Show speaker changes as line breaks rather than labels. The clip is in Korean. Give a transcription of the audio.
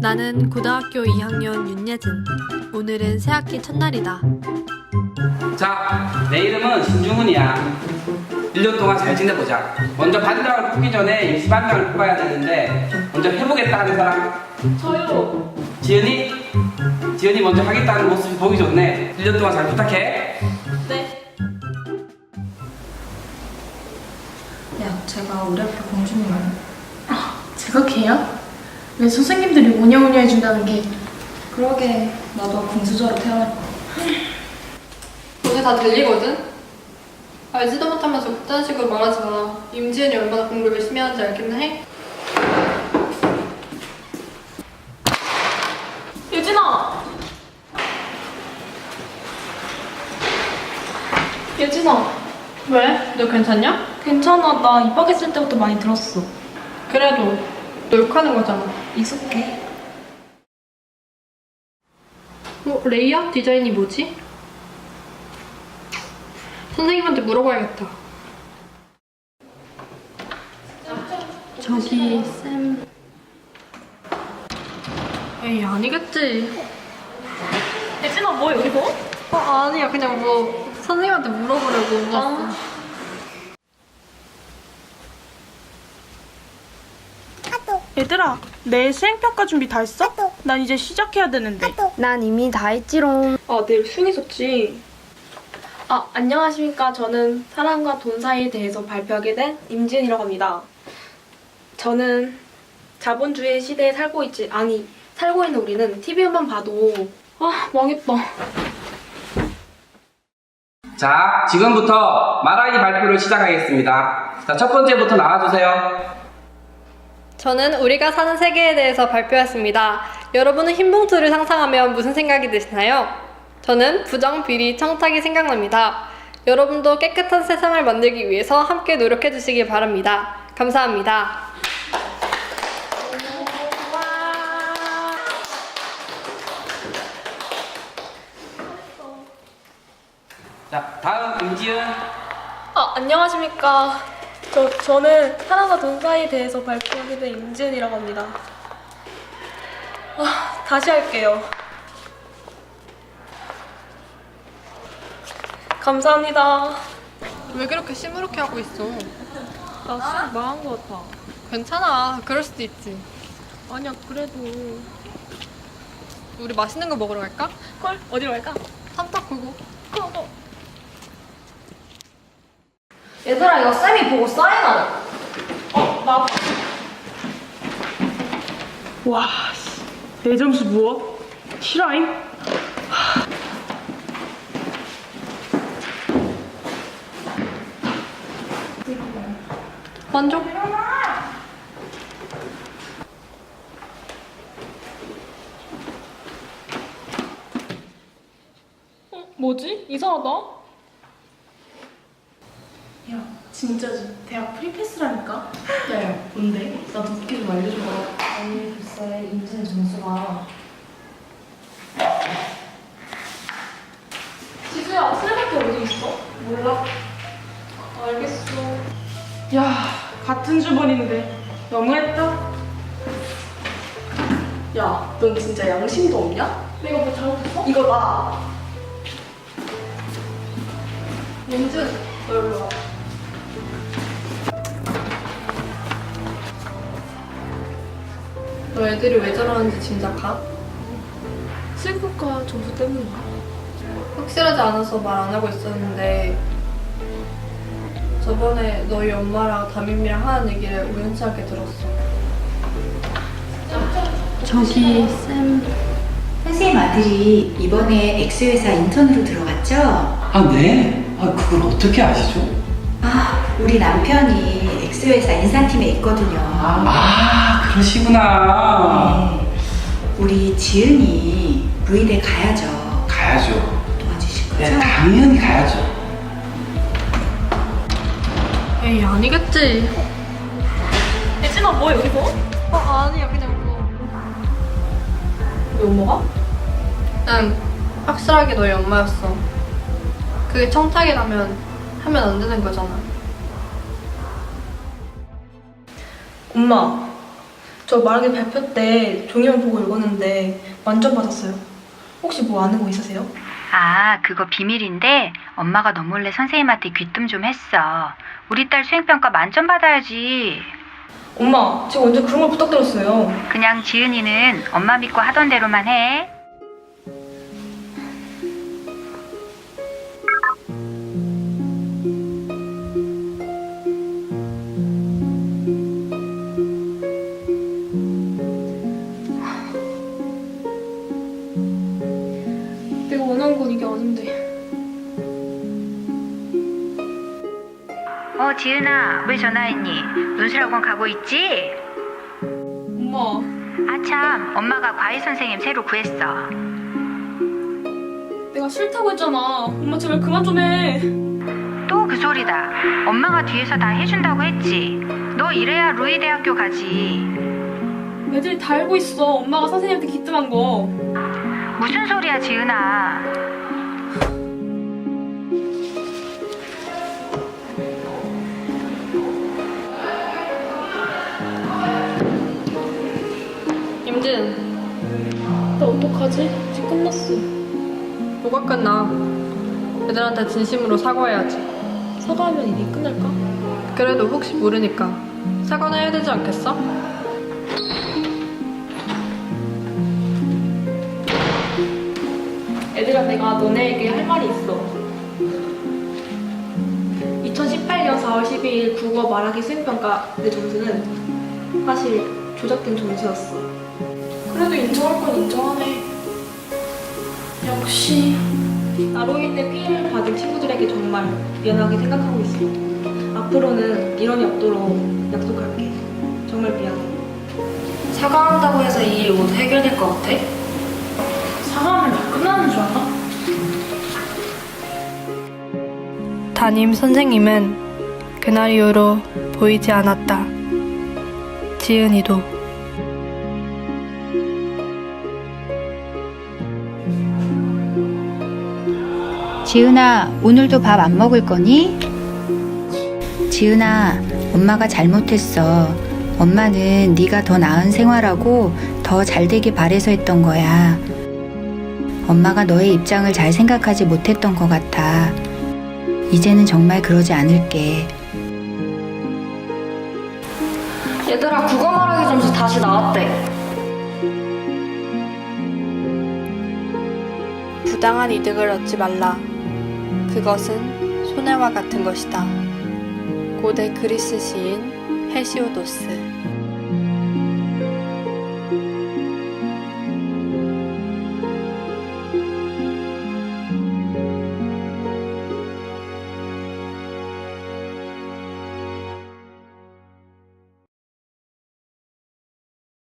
나는 고등학교 2학년 윤예진. 오늘은 새학기 첫날이다.
자, 내 이름은 신중훈이야. 1년 동안 잘 지내보자. 먼저 반장을 뽑기 전에 임시 반장을 뽑아야 되는데 먼저 해보겠다 하는 사람.
저요.
지은이? 지은이 먼저 하겠다는 모습이 보기 좋네. 1년 동안 잘 부탁해.
네.
야, 제가 우리 학교 공주님
아, 제가 걔야? 왜 선생님들이 오냐오냐 해준다는 게
그러게 나도 공주저로 태어날 거야.
너네 다 들리거든? 알지도 못하면서 그딴 식으로 말하지 마. 임지은이 얼마나 공부를 열심히 하는지 알겠나 해?
예진아! 예진아,
왜? 너 괜찮냐?
괜찮아. 나 입학했을 때부터 많이 들었어.
그래도 너 욕하는 거잖아.
익숙해.
어, 레이아웃 디자인이 뭐지? 선생님한테 물어봐야겠다. 저기 쌤. 에이 아니겠지.
예진아, 뭐 여기서?
어, 아니야 그냥 뭐 선생님한테 물어보려고 왔어.
얘들아, 내일 수행평가 준비 다 했어? 난 이제 시작해야 되는데.
난 이미 다 했지롱.
아, 내일 수능 있었지. 아, 안녕하십니까. 저는 사랑과 돈 사이에 대해서 발표하게 된 임지은이라고 합니다. 저는 자본주의 시대에 살고 있지, 아니, 살고 있는 우리는 TV만 봐도, 아, 망했다.
자, 지금부터 말하기 발표를 시작하겠습니다. 자, 첫 번째부터 나와주세요.
저는 우리가 사는 세계에 대해서 발표했습니다. 여러분은 흰 봉투를 상상하면 무슨 생각이 드시나요? 저는 부정, 비리, 청탁이 생각납니다. 여러분도 깨끗한 세상을 만들기 위해서 함께 노력해 주시기 바랍니다. 감사합니다.
자, 다음 임지은.
아, 안녕하십니까. 저, 저는 사랑과 돈 사이에 대해서 발표하게 된 임지은이라고 합니다. 아, 다시 할게요. 감사합니다.
왜 그렇게 시무룩해 하고 있어?
나술 망한 것 같아.
괜찮아. 그럴 수도 있지.
아니야, 그래도.
우리 맛있는 거 먹으러 갈까?
헐, 어디로 갈까?
삼탁 고고.
그거.
얘들아, 이거 쌤이 보고 사인하래.
어, 나.
와, 씨. 내 점수 무엇? 실화임?
만족?
어, 뭐지? 이상하다. 야, 진짜지. 대학 프리패스라니까?
야, 야, 뭔데? 나 도끼 좀 알려줘봐. 아니, 글쎄, 임진 점수가.
지수야, 쓰레기 어디 있어?
몰라.
알겠어.
야, 같은 주번인데. 너무했다.
야, 넌 진짜 양심도 없냐?
내가 뭐 잘못했어?
이거 나.
민준, 너 일로 와. 너 애들이 왜 저러는지 짐작가?
슬프과 점수 때문인가?
확실하지 않아서 말 안 하고 있었는데 저번에 너희 엄마랑 담임이랑 하는 얘기를 우연치 않게 들었어.
저기 쌤.
선생님 아들이 이번에 X회사 인턴으로 들어갔죠?
아, 네? 아, 그걸 어떻게 아시죠?
아, 우리 남편이 X회사 인사팀에 있거든요.
아, 그러시구나.
네. 우리 지은이 부의대 가야죠.
가야죠.
도와주실 거죠?
네, 당연히 가야죠.
에이 아니겠지.
예진아, 뭐 여기서?
어 아니야 그냥 뭐.
왜 엄마가?
응 확실하게 너희 엄마였어. 그게 청탁이라면 하면 안 되는 거잖아.
엄마, 저 말하기 발표 때 종이만 보고 읽었는데 만점 받았어요. 혹시 뭐 아는 거 있으세요?
아, 그거 비밀인데 엄마가 너 몰래 선생님한테 귀뜸 좀 했어. 우리 딸 수행평가 만점 받아야지.
엄마, 제가 언제 그런 걸 부탁드렸어요.
그냥 지은이는 엄마 믿고 하던 대로만 해. 어, 지은아, 왜 전화했니? 논술학원 가고 있지?
엄마,
아, 참, 엄마가 과외 선생님 새로 구했어.
내가 싫다고 했잖아. 엄마 제발 그만 좀 해.
또 그 소리다. 엄마가 뒤에서 다 해준다고 했지. 너 이래야 루이 대학교 가지.
애들이 다 알고 있어. 엄마가 선생님한테 기뜸한 거.
무슨 소리야, 지은아.
나 어떡하지? 이제 끝났어.
뭐가 끝나? 애들한테 진심으로 사과해야지.
사과하면 일이 끝날까?
그래도 혹시 모르니까 사과는 해야 되지 않겠어?
애들아 내가 너네에게 할 말이 있어 2018년 4월 12일 국어 말하기 수행평가 내 점수는 사실 조작된 점수였어 그래도 인정할 건 인정하네 역시 나로 인해 피해를 받은 친구들에게 정말 미안하게 생각하고 있어 앞으로는 이런이 없도록 약속할게 정말 미안해
사과한다고 해서 이 일 모두 해결될 것 같아?
사과하면 다 끝나는 줄 알아?
담임 선생님은 그날 이후로 보이지 않았다. 지은이도.
지은아, 오늘도 밥 안 먹을 거니? 지은아, 엄마가 잘못했어. 엄마는 네가 더 나은 생활하고 더 잘 되길 바래서 했던 거야. 엄마가 너의 입장을 잘 생각하지 못했던 것 같아. 이제는 정말 그러지 않을게.
얘들아 국어 말하기 점수 다시 나왔대.
부당한 이득을 얻지 말라. 그것은 손해와 같은 것이다. 고대 그리스 시인 헤시오도스